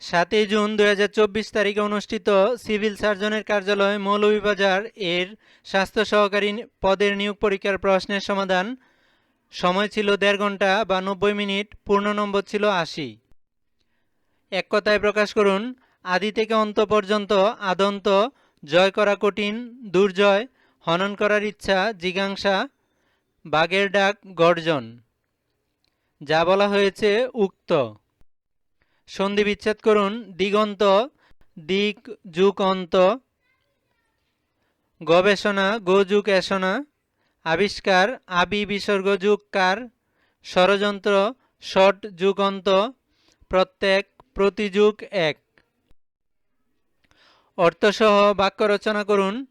সাতই জুন দু হাজার চব্বিশ তারিখে অনুষ্ঠিত সিভিল সার্জনের কার্যালয় মৌলভীবাজার এর স্বাস্থ্য সহকারী পদের নিয়োগ পরীক্ষার প্রশ্নের সমাধান। সময় ছিল দেড় ঘণ্টা বা নব্বই মিনিট, পূর্ণ নম্বর ছিল আশি। এক কথায় প্রকাশ করুন, আদি থেকে অন্ত পর্যন্ত আদন্ত, জয় করা কঠিন, দুর্জয়, হনন করার ইচ্ছা, জিজ্ঞাসা, বাঘের ডাক গর্জন। যা বলা হয়েছে উক্ত। সন্ধি বিচ্ছেদ করুন। দিগন্ত, দিক যুগ অন্ত গবেষণা গোযুগ এসনা আবিষ্কার আবি বিসর্গ যুগ কার ষড়যন্ত্র ষট যুগন্ত প্রত্যেক প্রতিযুগ এক। অর্থসহ বাক্য রচনা করুন।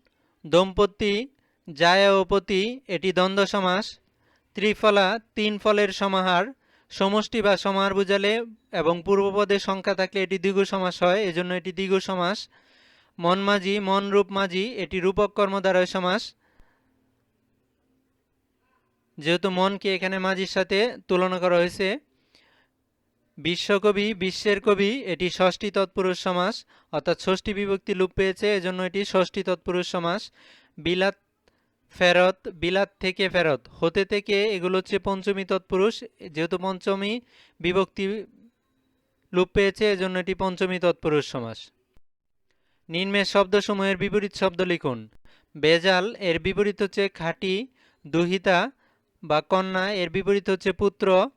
দম্পতি জায়া জায়াপতি এটি দ্বন্দ্ব সমাস। ত্রিফলা, তিন ফলের সমাহার। সমষ্টি বা সমাহার বুঝালে এবং পূর্বপদে সংখ্যা থাকলে এটি দ্বিগু সমাস হয়, এজন্য এটি দ্বিগু সমাস। মন মাঝি, মন রূপ মাঝি, এটি রূপক কর্মদ্বারয় সমাস। যেহেতু মনকে এখানে মাঝির সাথে তুলনা করা হয়েছে, বিশ্বকবি, বিশ্বের কবি, এটি ষষ্ঠী তৎপুরুষ সমাস, অর্থাৎ ষষ্ঠী বিভক্তি লোপ পেয়েছে, এজন্য এটি ষষ্ঠী তৎপুরুষ সমাস। বিলাত ফেরত, বিলাত থেকে ফেরত। হতে থেকে এগুলো হচ্ছে পঞ্চমী তৎপুরুষ। যেহেতু পঞ্চমী বিভক্তি লোপ পেয়েছে, এজন্য এটি পঞ্চমী তৎপুরুষ সমাস। নিম্নের শব্দসমূহের বিপরীত শব্দ লিখুন। বেজাল, এর বিপরীত হচ্ছে খাঁটি, দুহিতা বা কন্যা, এর বিপরীত হচ্ছে পুত্র।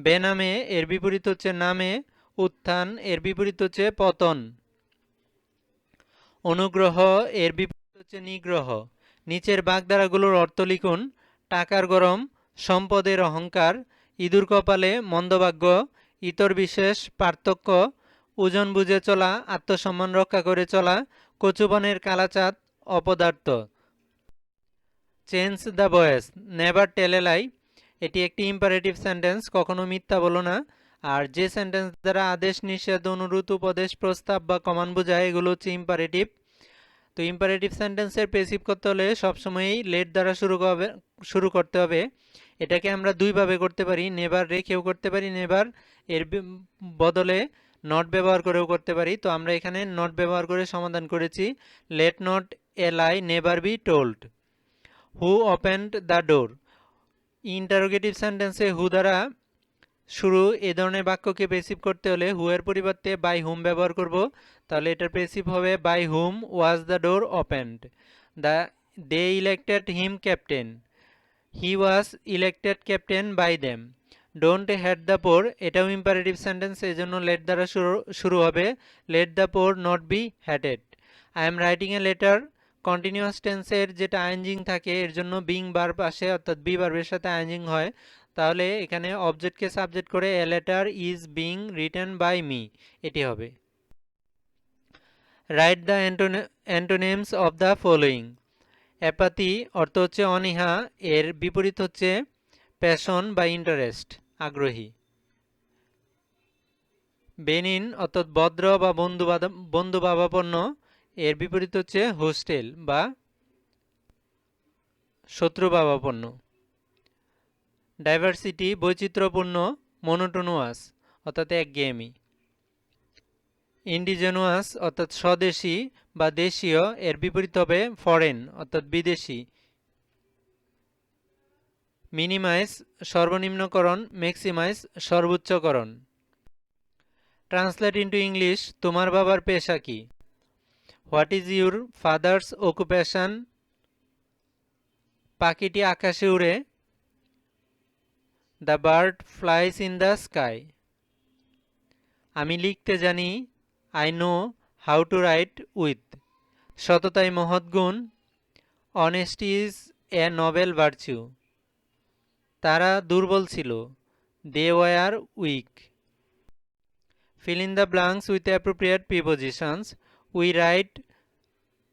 বেনামে, এর বিপরীত হচ্ছে নামে। উত্থান, এর বিপরীত হচ্ছে পতন। অনুগ্রহ, এর বিপরীত হচ্ছে নিগ্রহ। নিচের বাগধারাগুলোর অর্থ লিখুন, টাকার গরম, সম্পদের অহংকার, ইঁদুর কপালে মন্দভাগ্য, ইতর বিশেষ, পার্থক্য, ওজন বুঝে চলা, আত্মসম্মান রক্ষা করে চলা কচুবনের কালাচাঁদ, অপদার্থ। Change the boys never tell lie. এটি একটি ইম্পারেটিভ সেন্টেন্স, কখনো মিথ্যা বলো না। আর যে সেন্টেন্স দ্বারা আদেশ, নিষেধ অনুরোধ উপদেশ, প্রস্তাব বা কমান বোঝায়, এগুলো হচ্ছে ইম্পারেটিভ। তো ইম্পারেটিভ সেন্টেন্সের পেসিভ করতে হলে সবসময়ই লেট দ্বারা শুরু হবে শুরু করতে হবে। এটাকে আমরা দুইভাবে করতে পারি নেবার রেখেও করতে পারি নেবার এর বদলে নট ব্যবহার করেও করতে পারি। তো আমরা এখানে নট ব্যবহার করে সমাধান করেছি let not a lie never be told who opened the door interrogative সেন্টেন্সে হু দ্বারা শুরু, এ ধরনের বাক্যকে পেসিভ করতে হলে হু এর পরিবর্তে বাই হুম ব্যবহার করব। তাহলে এটার পেসিভ হবে by whom was the door opened the they elected him captain he was elected captain by them don't hate the poor এটাও ইম্পারেটিভ সেন্টেন্স এই জন্য লেট দ্বারা শুরু শুরু হবে। Let the poor not be hated I am writing a letter continuous টেন্সের যেটা আইনজিং থাকে, এর জন্য বিং বার পাশে অর্থাৎ বি বার্বের সাথে আইনজিং হয়। তাহলে এখানে অবজেক্টকে সাবজেক্ট করে a letter is being return by me এটি হবে। Write the antonyms of the following apathy অর্থ হচ্ছে অনীহা, এর বিপরীত হচ্ছে প্যাশন বা ইন্টারেস্ট আগ্রহী। বেনিন অর্থাৎ ভদ্র বা বন্ধু বন্ধু ভাবাপন্ন, এর বিপরীত হচ্ছে হোস্টেল বা শত্রু ভাবাপন্ন। ডাইভার্সিটি বৈচিত্র্যপূর্ণ মনোটোনুয়াস অর্থাৎ একঘেয়েমি। ইন্ডিজেনুয়াস অর্থাৎ স্বদেশী বা দেশীয়, এর বিপরীত হবে ফরেন অর্থাৎ বিদেশি। মিনিমাইজ সর্বনিম্নকরণ ম্যাক্সিমাইজ সর্বোচ্চকরণ। ট্রান্সলেট ইন্টু ইংলিশ তোমার বাবার পেশা কি? What is your father's occupation পাখিটি আকাশে উড়ে the bird flies in the sky আমি লিখতে জানি I know how to write with সততাই মহৎ গুণ honesty is a noble virtue তারা দুর্বল ছিল they were weak fill in the blanks with appropriate prepositions we write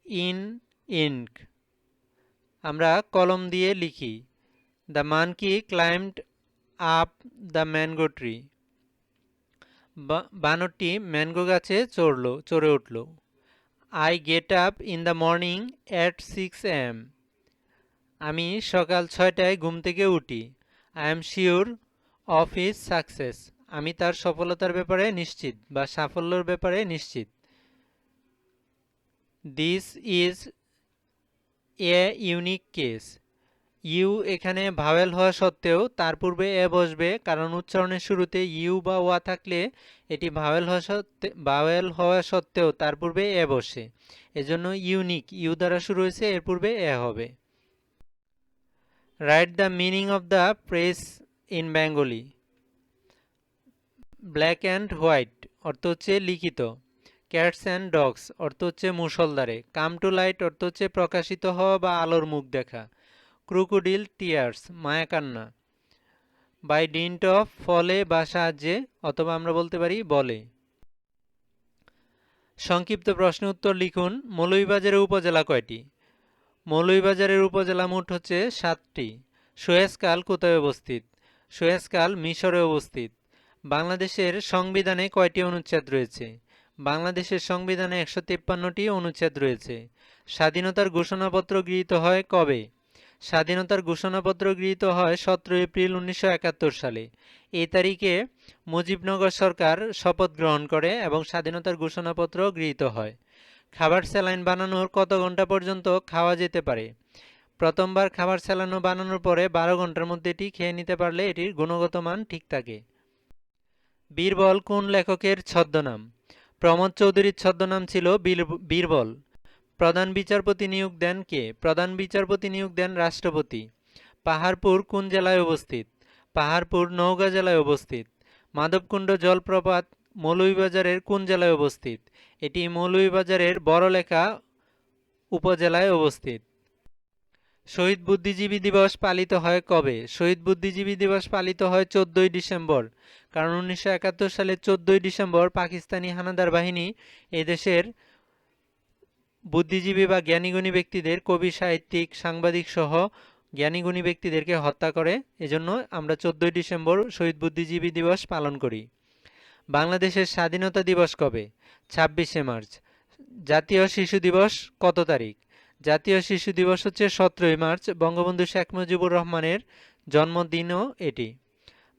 in ink আমরা কলম দিয়ে লিখি the monkey climbed up the mango tree বানরটি mango গাছে চড়ল, চড়ে উঠল। I get up in the morning at six AM আমি সকাল ছয়টায় ঘুম থেকে উঠি। I am sure of his success আমি তার সফলতার ব্যাপারে নিশ্চিত বা সাফল্যের ব্যাপারে নিশ্চিত। This is a unique case you এখানে ভাওয়েল হওয়া সত্ত্বেও তার পূর্বে এ বসবে, কারণ উচ্চারণের শুরুতে ইউ বা ওয়া থাকলে এটি ভাওয়েল হওয়া সত্ত্বে ভাওয়েল হওয়া সত্ত্বেও তার পূর্বে এ বসে। এজন্য ইউনিক, ইউ দ্বারা শুরু হয়েছে, এর পূর্বে এ হবে। Write the meaning of the press in Bengali black and white অর্থ হচ্ছে লিখিত। ক্যাটস অ্যান্ড ডগস অর্থ হচ্ছে মুসলদারে কাম টু লাইট অর্থ হচ্ছে প্রকাশিত হওয়া বা আলোর মুখ দেখা। ক্রুকুডিল টিয়ার্স মায়াকান্না বাই ডিন্ট অফ ফলে, বা সাহায্যে, অথবা আমরা বলতে পারি, বলে। সংক্ষিপ্ত প্রশ্ন উত্তর লিখুন, মৌলভীবাজারের উপজেলা কয়টি? মৌলভীবাজারের উপজেলা মোট হচ্ছে সাতটি। সোয়েসকাল কোথায় অবস্থিত? সোয়েসকাল মিশরে অবস্থিত। বাংলাদেশের সংবিধানে কয়টি অনুচ্ছেদ রয়েছে? বাংলাদেশের সংবিধানে একশো তিপ্পান্নটি অনুচ্ছেদ রয়েছে। স্বাধীনতার ঘোষণাপত্র গৃহীত হয় কবে? স্বাধীনতার ঘোষণাপত্র গৃহীত হয় সতেরো এপ্রিল উনিশশো একাত্তর সালে। এই তারিখে মুজিবনগর সরকার শপথ গ্রহণ করে এবং স্বাধীনতার ঘোষণাপত্র গৃহীত হয়। খাবার স্যালাইন বানানোর কত ঘণ্টা পর্যন্ত খাওয়া যেতে পারে? প্রথমবার খাবার স্যালানো বানানোর পরে বারো ঘণ্টার মধ্যে এটি খেয়ে নিতে পারলে এটির গুণগত মান ঠিক থাকে। বীরবল কোন লেখকের ছদ্মনাম? প্রমোদ চৌধুরীর ছদ্মনাম ছিল বীর- বীরবল। প্রধান বিচারপতি নিয়োগ দেন কে? প্রধান বিচারপতি নিয়োগ দেন রাষ্ট্রপতি। পাহাড়পুর কোন জেলায় অবস্থিত? পাহাড়পুর, নওগাঁ জেলায় অবস্থিত। মাধবকুণ্ড জলপ্রপাত, মৌলভীবাজারের কোন জেলায় অবস্থিত? এটি মৌলভীবাজারের বড়লেখা উপজেলায় অবস্থিত। শহীদ বুদ্ধিজীবী দিবস পালিত হয় কবে? শহীদ বুদ্ধিজীবী দিবস পালিত হয় চোদ্দই ডিসেম্বর। কারণ উনিশশো সালের চোদ্দই ডিসেম্বর পাকিস্তানি হানাদার বাহিনী এদেশের বুদ্ধিজীবী বা জ্ঞানীগুণী ব্যক্তিদের কবি, সাহিত্যিক সাংবাদিক সহ জ্ঞানীগুণী ব্যক্তিদেরকে হত্যা করে। এজন্য আমরা চোদ্দই ডিসেম্বর শহীদ বুদ্ধিজীবী দিবস পালন করি। বাংলাদেশের স্বাধীনতা দিবস কবে? ছাব্বিশে মার্চ। জাতীয় শিশু দিবস কত তারিখ? জাতীয় শিশু দিবস হচ্ছে সতেরোই মার্চ। বঙ্গবন্ধু শেখ মুজিবুর রহমানের জন্মদিনও এটি।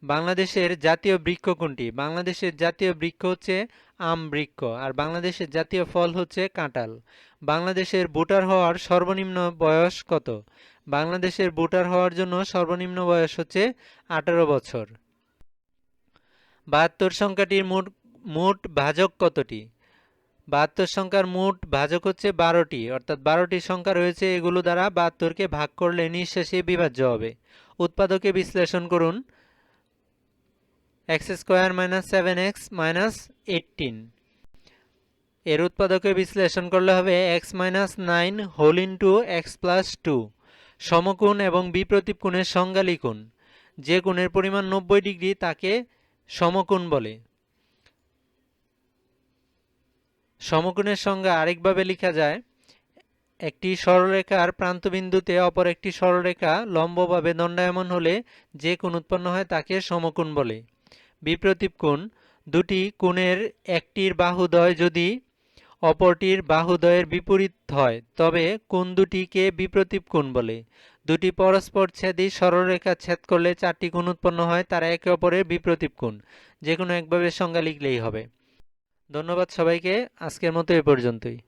বাংলাদেশের জাতীয় বৃক্ষ কোনটি? বাংলাদেশের জাতীয় বৃক্ষ হচ্ছে আম বৃক্ষ, আর বাংলাদেশের জাতীয় ফল হচ্ছে কাঁঠাল। বাংলাদেশের ভোটার হওয়ার সর্বনিম্ন বয়স কত? বাংলাদেশের ভোটার হওয়ার জন্য সর্বনিম্ন বয়স হচ্ছে আঠারো বছর। বাহাত্তর সংখ্যাটির মোট মোট ভাজক কতটি? বাহাত্তর সংখ্যার মোট ভাজক হচ্ছে বারোটি, অর্থাৎ বারোটি সংখ্যা রয়েছে, এগুলো দ্বারা বাহাত্তরকে ভাগ করলে নিঃশেষে বিভাজ্য হবে। উৎপাদকে বিশ্লেষণ করুন। X square minus seven x minus eighteen এর উৎপাদকে বিশ্লেষণ করলে হবে x minus nine whole into x plus two. সমকোণ এবং বিপ্রতীপ কোণের সংজ্ঞা লিখুন। যে কোণের পরিমাণ নব্বই ডিগ্রি তাকে সমকোণ বলে। সমকোণের সংজ্ঞা আরেকভাবে লেখা যায়, একটি সরলরেখার প্রান্তবিন্দুতে অপর একটি সরলরেখা লম্বভাবে দণ্ডায়মান হলে যে কোণ উৎপন্ন হয় তাকে সমকোণ বলে। বিপ্রতীপ কোণ। দুটি কোণের একটির বাহুদ্বয় যদি অপরটির বাহুদয়ের বিপরীত হয়, তবে কোণ দুটিকে বিপ্রতীপ কোণ বলে। দুটি পরস্পর ছেদি সরলরেখা ছেদ করলে চারটি কোণ উৎপন্ন হয়, তারা একে অপরের বিপ্রতীপ কোণ। যে কোনো একভাবে সংজ্ঞা লিখলেই হবে। ধন্যবাদ সবাইকে, আজকের মতো এ পর্যন্তই।